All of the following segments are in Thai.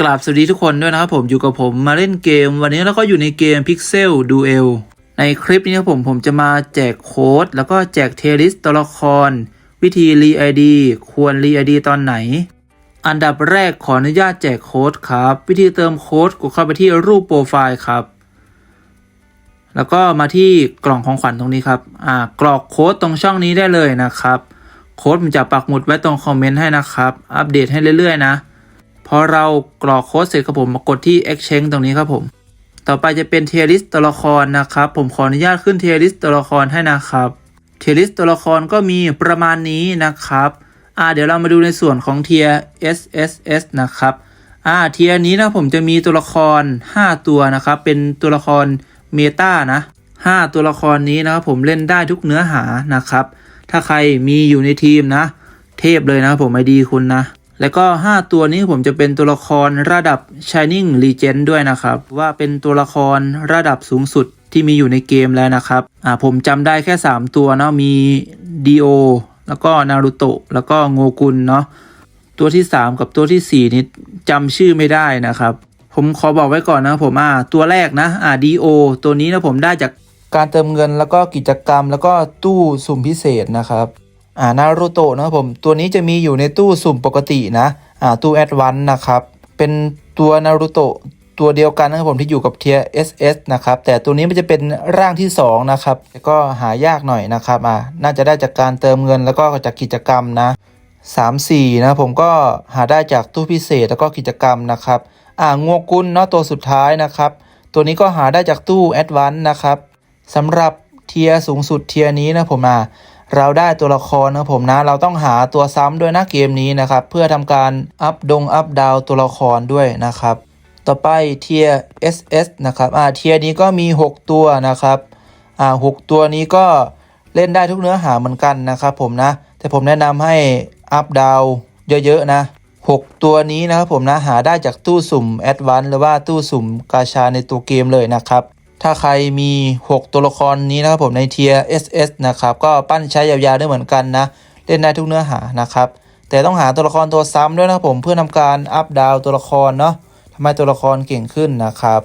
กราบสวัสดีทุกคนด้วยนะครับผมอยู่กับผมมาเล่นเกม วันนี้เราก็อยู่ในเกม Pixel Duel ในคลิปนี้ครับผมผมจะมาแจกโค้ด แล้วก็แจกเทลิสตัวละคร วิธีรีไอดีควรรีไอดีตอนไหน อันดับแรกขออนุญาตแจกโค้ดครับ วิธีเติมโค้ดกดเข้าไปที่รูปโปรไฟล์ครับ แล้วก็มาที่กล่องของขวัญตรงนี้ครับอ่ากรอกโค้ดตรงช่องนี้ได้เลยนะครับ โค้ดผมจะปักหมุดไว้ตรงคอมเมนต์ให้นะครับ อัปเดตให้เรื่อยๆนะ พอเรากรอกโค้ดเสร็จครับผมมากดที่ Exchange ตรงนี้ครับผม ต่อไปจะเป็นเทียริสตัวละครนะครับ ผมขออนุญาตขึ้นเทียริสตัวละครให้นะครับเทียริสตัวละครก็มีประมาณนี้นะครับอ่าเดี๋ยวเรามาดูในส่วนของเทีย SSS นะครับอ่าเทียนี้นะผมจะมีตัวละคร 5 ตัวนะครับ เป็นตัวละครเมตานะ 5 ตัวละครนี้นะครับผมเล่นได้ทุกเนื้อหานะครับ ถ้าใครมีอยู่ในทีมนะ เทพเลยนะครับผมไอดีคุณนะ แล้วก็ 5 ตัวนี้ผมจะเป็นตัวละครระดับ Shining Legend ด้วยนะครับ ว่าเป็นตัวละครระดับสูงสุดที่มีอยู่ในเกมแล้วนะครับ อ่าผมจำได้แค่ 3 ตัวเนาะมี Dio แล้วก็นารูโตะแล้วก็โงกุนเนาะตัวที่ 3 กับตัวทีสี่4 นี้จำชื่อไม่ได้นะครับ ผมขอบอกไว้ก่อนนะผมอ่าตัวแรกนะอ่า DO ตัวนี้นะผมได้จากการเติมเงินแล้วก็กิจกรรมแล้วก็ตู้สุ่มพิเศษนะครับ อ่านารูโตะนะครับผม ตัวนี้จะมีอยู่ในตู้สุ่มปกตินะอ่าตู้แอดวานนะครับ เป็นตัวนารูโตะตัวเดียวกันนะครับผมที่อยู่กับเทีย SS นะครับ แต่ตัวนี้มันจะเป็นร่างที่ 2 นะครับก็หายากหน่อยนะครับอ่าน่าจะได้จากการเติมเงินแล้วก็จากกิจกรรมนะ3 4นะผมก็หาได้จากตู้พิเศษแล้วก็กิจกรรมนะครับอ่างวกุลเนาะตัวสุดท้ายนะครับ ตัวนี้ก็หาได้จากตู้แอดวานนะครับสำหรับเทียสูงสุดเทียนี้นะผมอะ เราได้ตัวละครนะผมนะ เราต้องหาตัวซ้ำด้วยนะเกมนี้นะครับ เพื่อทำการอัพดงอัพดาวตัวละครด้วยนะครับ ต่อไปเทีย SS นะครับอ่าเทียนี้ก็มี 6 ตัวนะครับอ่าหกตัวนี้ก็เล่นได้ทุกเนื้อหาเหมือนกันนะครับผมนะ แต่ผมแนะนำให้อัพดาวเยอะๆนะ6 ตัวนี้นะครับผมนะหาได้จากตู้สุ่มแอดวานหรือว่าตู้สุ่มกาชาในตัวเกมเลยนะครับ ถ้าใครมี 6 ตัวละครนี้นะครับผมในเทีย SS นะครับ ก็ปั้นใช้ยาวๆได้เหมือนกันนะ เล่นได้ทุกเนื้อหานะครับ แต่ต้องหาตัวละครตัวซ้ำด้วยนะครับผมเพื่อทำการอัพดาวตัวละครเนาะทำให้ตัวละครเก่งขึ้นนะครับ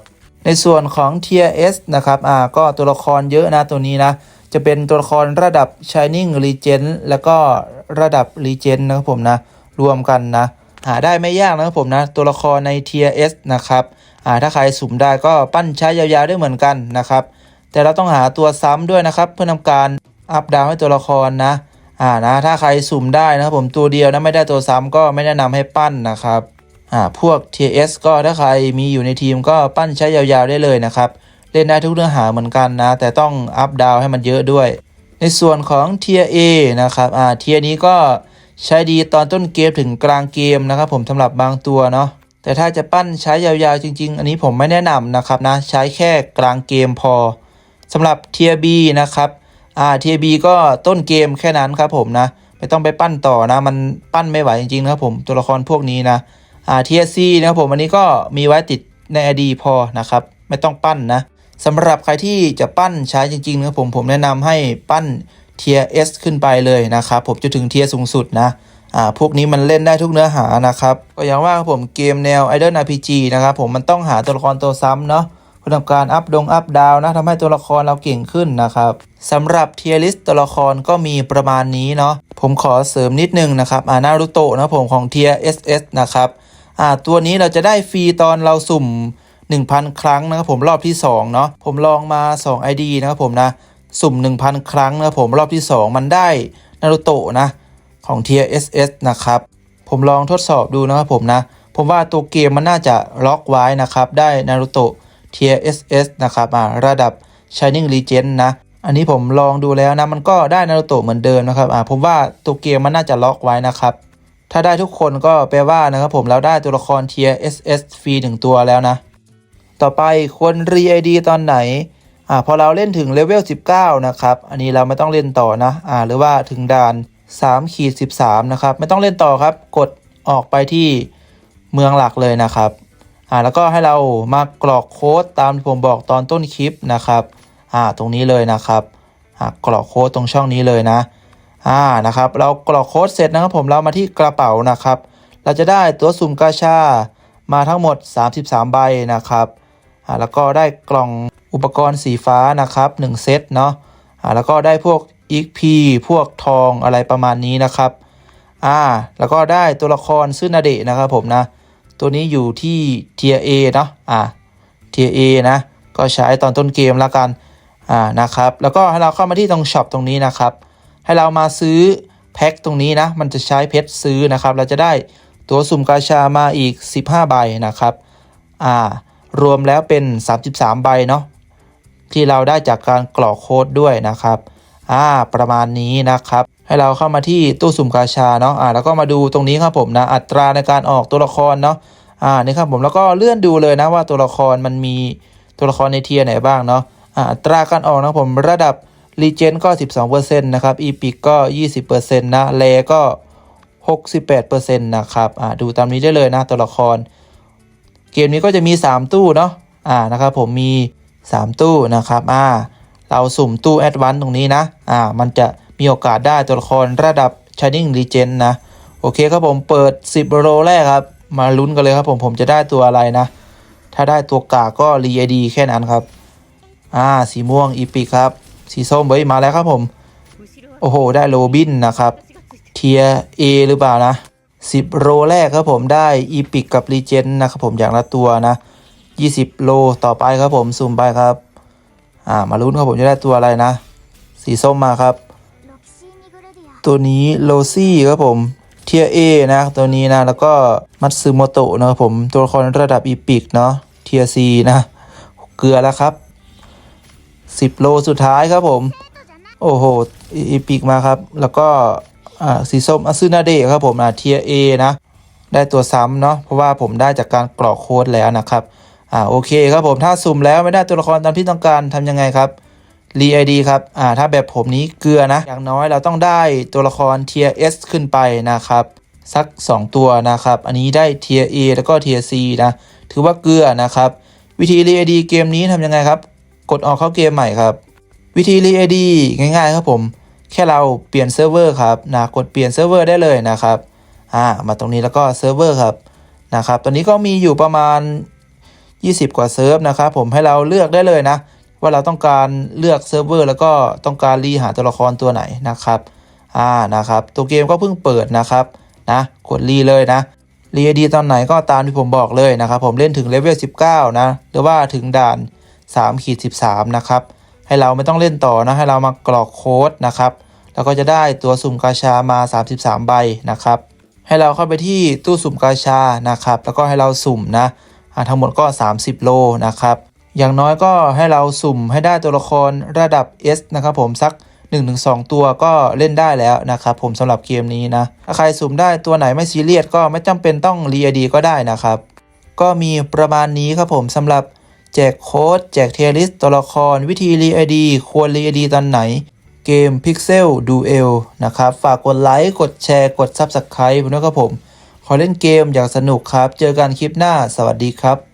ในส่วนของ Tier S นะครับอ่าก็ตัวละครเยอะนะตัวนี้นะ จะเป็นตัวละครระดับ Shining Legend แล้วก็ระดับ Legend นะครับผมนะ รวมกันนะ หาได้ไม่ยากนะครับผมนะ ตัวละครใน Tier S นะครับ ถ้าใครสุ่มได้ก็ปั้นใช้ยาวๆได้เหมือนกันนะครับ แต่เราต้องหาตัวซ้ำด้วยนะครับ เพื่อทำการอัพดาวให้ตัวละครนะอ่านะถ้าใครสุ่มได้นะครับผมตัวเดียวนะไม่ได้ตัวซ้ำก็ไม่แนะนำให้ปั้นนะครับอ่าพวก TS ก็ถ้าใครมีอยู่ในทีมก็ปั้นใช้ยาวๆได้เลยนะครับ เล่นได้ทุกเนื้อหาเหมือนกันนะ แต่ต้องอัพดาวให้มันเยอะด้วย ในส่วนของ Tier A นะครับอ่าเทียนี้ก็ใช้ดีตอนต้นเกมถึงกลางเกมนะครับ ผมสำหรับบางตัวเนาะ แต่ถ้าจะปั้นใช้ยาวๆจริง ๆ อันนี้ผมไม่แนะนำนะครับนะใช้แค่กลางเกมพอสำหรับ Tier B นะครับอ่า Tier B ก็ต้นเกมแค่นั้นครับผมนะไม่ต้องไปปั้นต่อนะ มันปั้นไม่ไหวจริงๆนะครับผมตัวละครพวกนี้นะอ่า Tier C นะครับผมอันนี้ก็มีไว้ติดในอดีพอนะครับ ไม่ต้องปั้นนะสำหรับใครที่จะปั้นใช้จริงๆนะครับผมผมแนะนำให้ปั้น Tier S ขึ้นไปเลยนะครับผมจะถึงเทียสูงสุดนะ อ่าพวกนี้มันเล่นได้ทุกเนื้อหานะครับก็อย่างว่าผมเกมแนว Idol RPG นะครับผมมันต้องหาตัวละครตัวซ้ำเนาะเพื่อทำการอัพดงอัพดาวนะทำให้ตัวละครเราเก่งขึ้นนะครับสำหรับเทียร์ลิสตัวละครก็มีประมาณนี้เนาะผมขอเสริมนิดนึงนะครับอ่านารูโตะนะผมของเทีย SS นะครับอ่าตัวนี้เราจะได้ฟรีตอนเราสุ่ม 1,000 ครั้งนะครับผมรอบที่2เนาะผมลองมา 2 ID นะครับผมนะสุ่ม 1,000 ครั้งนะครับผมรอบที่ 2 มันได้นารูโตะนะ ของ TSS นะครับ ผมลองทดสอบดูนะครับผมนะ ผมว่าตัวเกมมันน่าจะล็อกไว้นะครับ ได้นารูโตะ TSS นะครับอ่าระดับ Shining Legend นะ อันนี้ผมลองดูแล้วนะ มันก็ได้นารูโตะเหมือนเดิมนะครับอ่าผมว่าตัวเกมมันน่าจะล็อกไว้นะครับถ้าได้ทุกคนก็แปลว่านะครับผมเราได้ตัวละคร Tier SS ฟรีหนึ่งตัวแล้วนะ ต่อไปควรรี ID ตอนไหนอ่าพอเราเล่นถึงเลเวล19 นะครับ อันนี้เราไม่ต้องเล่นต่อนะอ่าหรือว่าถึงด่าน 3ขีด13 นะครับ ไม่ต้องเล่นต่อครับ กดออกไปที่เมืองหลักเลยนะครับอ่าแล้วก็ให้เรามากรอกโค้ดตามที่ผมบอกตอนต้นคลิปนะครับอ่าตรงนี้เลยนะครับอ่ากรอกโค้ดตรงช่องนี้เลยนะอ่านะครับ เรากรอกโค้ดเสร็จนะครับผมเรามาที่กระเป๋านะครับ เราจะได้ตัวสุ่มกาชา มาทั้งหมด 33 ใบนะครับอ่าแล้วก็ได้กล่องอุปกรณ์สีฟ้านะครับ 1 เซตเนาะอ่าแล้วก็ได้พวก XP พวกทองอะไรประมาณนี้นะครับ อ่า แล้วก็ได้ตัวละครซึนาเดะนะครับผมนะ ตัวนี้อยู่ที่ Tier A เนาะ อ่า Tier A นะ ก็ใช้ตอนต้นเกมแล้วกัน อ่า นะครับ แล้วก็ให้เราเข้ามาที่ตรงช็อปตรงนี้นะครับ ให้เรามาซื้อแพ็คตรงนี้นะ มันจะใช้เพชรซื้อนะครับ เราจะได้ตัวสุ่มกาชามาอีก 15 ใบนะครับ อ่า รวมแล้วเป็น 33 ใบเนาะที่เราได้จากการกรอกโค้ดด้วยนะครับ อ่าประมาณนี้นะครับ ให้เราเข้ามาที่ตู้สุ่มกาชาเนาะอ่าแล้วก็มาดูตรงนี้ครับผมนะอัตราในการออกตัวละครเนาะอ่านี่ครับผมแล้วก็เลื่อนดูเลยนะว่าตัวละครมันมีตัวละครในเทียร์ไหนบ้างเนาะอ่าอัตราการออกนะผมระดับรีเจนก็ 12%นะครับอีพิกก็ 20%นะเลก็ 68%นะครับอ่าดูตามนี้ได้เลยนะตัวละคร เกมนี้ก็จะมี 3 ตู้เนาะอ่านะครับผมมี 3 ตู้นะครับอ่า เราสุ่มตู้แอดวานตรงนี้นะ อ่า มันจะมีโอกาสได้ตัวละครระดับ Shining Legend นะ โอเคครับผมเปิด 10 โรแรกครับ มาลุ้นกันเลยครับผมผมจะได้ตัวอะไรนะ ถ้าได้ตัวกาก็รีไอดีแค่นั้นครับ อ่า สีม่วงอีพิกครับ สีส้มเฮ้ยมาแล้วครับผม โอ้โห ได้โรบินนะครับเทียเอหรือเปล่านะ 10 โรแรกครับผมได้อีพิกกับรีเจนนะครับผมอย่างละตัวนะ 20 โลต่อไปครับผมสุ่มไปครับ อ่ามาลุ้นครับผมจะได้ตัวอะไรนะ สีส้มมาครับ ตัวนี้โลซี่ครับผมเทียเอนะตัวนี้นะแล้วก็มัตสึโมโตะนะครับผมตัวละครระดับอีพิกเนาะเทียซีนะเกลือแล้วครับ 10 โลสุดท้ายครับผม โอ้โหอีพิกมาครับ แล้วก็อ่าสีส้มอซึนาเดะครับผมเทียเอนะได้ตัวซ้ำเนาะเพราะว่าผมได้จากการกรอกโค้ดแล้วนะครับ อ่าโอเคครับผมถ้าสุ่มแล้วไม่ได้ตัวละครตามที่ต้องการทำยังไงครับรีไอดีครับอ่าถ้าแบบผมนี้เกลือนะ อย่างน้อยเราต้องได้ตัวละครเทีย S ขึ้นไปนะครับ สัก 2 ตัวนะครับ อันนี้ได้เทีย A แล้วก็เทีย C นะ ถือว่าเกลือนะครับ วิธีรีไอดีเกมนี้ทำยังไงครับ กดออกเข้าเกมใหม่ครับ วิธีรีไอดีง่ายๆครับผม แค่เราเปลี่ยนเซิร์ฟเวอร์ครับนะกดเปลี่ยนเซิร์ฟเวอร์ได้เลยนะครับอ่ามาตรงนี้แล้วก็เซิร์ฟเวอร์ครับนะครับตอนนี้ก็มีอยู่ประมาณ 20 กว่าเซิร์ฟนะครับผมให้เราเลือกได้เลยนะ ว่าเราต้องการเลือกเซิร์ฟเวอร์แล้วก็ต้องการรีหาตัวละครตัวไหนนะครับอ่านะครับตัวเกมก็เพิ่งเปิดนะครับนะกดรีเลยนะรีดีตอนไหนก็ตามที่ผมบอกเลยนะครับ ผมเล่นถึงเลเวล19 นะ หรือว่าถึงด่าน3ขีด13 นะครับ ให้เราไม่ต้องเล่นต่อนะ ให้เรามากรอกโค้ดนะครับ แล้วก็จะได้ตัวสุ่มกาชามา 33 ใบนะครับ ให้เราเข้าไปที่ตู้สุ่มกาชานะครับ แล้วก็ให้เราสุ่มนะ ทั้งหมดก็ 30 โลนะครับ อย่างน้อยก็ให้เราสุ่มให้ได้ตัวละครระดับ S นะครับผมสัก 1-2 ตัวก็เล่นได้แล้วนะครับผมสำหรับเกมนี้นะ ถ้าใครสุ่มได้ตัวไหนไม่ซีเรียสก็ไม่จำเป็นต้องรีไอดีก็ได้นะครับ ก็มีประมาณนี้ครับผมสำหรับแจกโค้ดแจกเทียริสตัวละครวิธีรีไอดีควรรีไอดีตอนไหน เกม Pixel Duel นะครับ ฝากกดไลค์ กดแชร์ กด Subscribe ด้วยครับผม ขอเล่นเกมอย่างสนุกครับ เจอกันคลิปหน้า สวัสดีครับ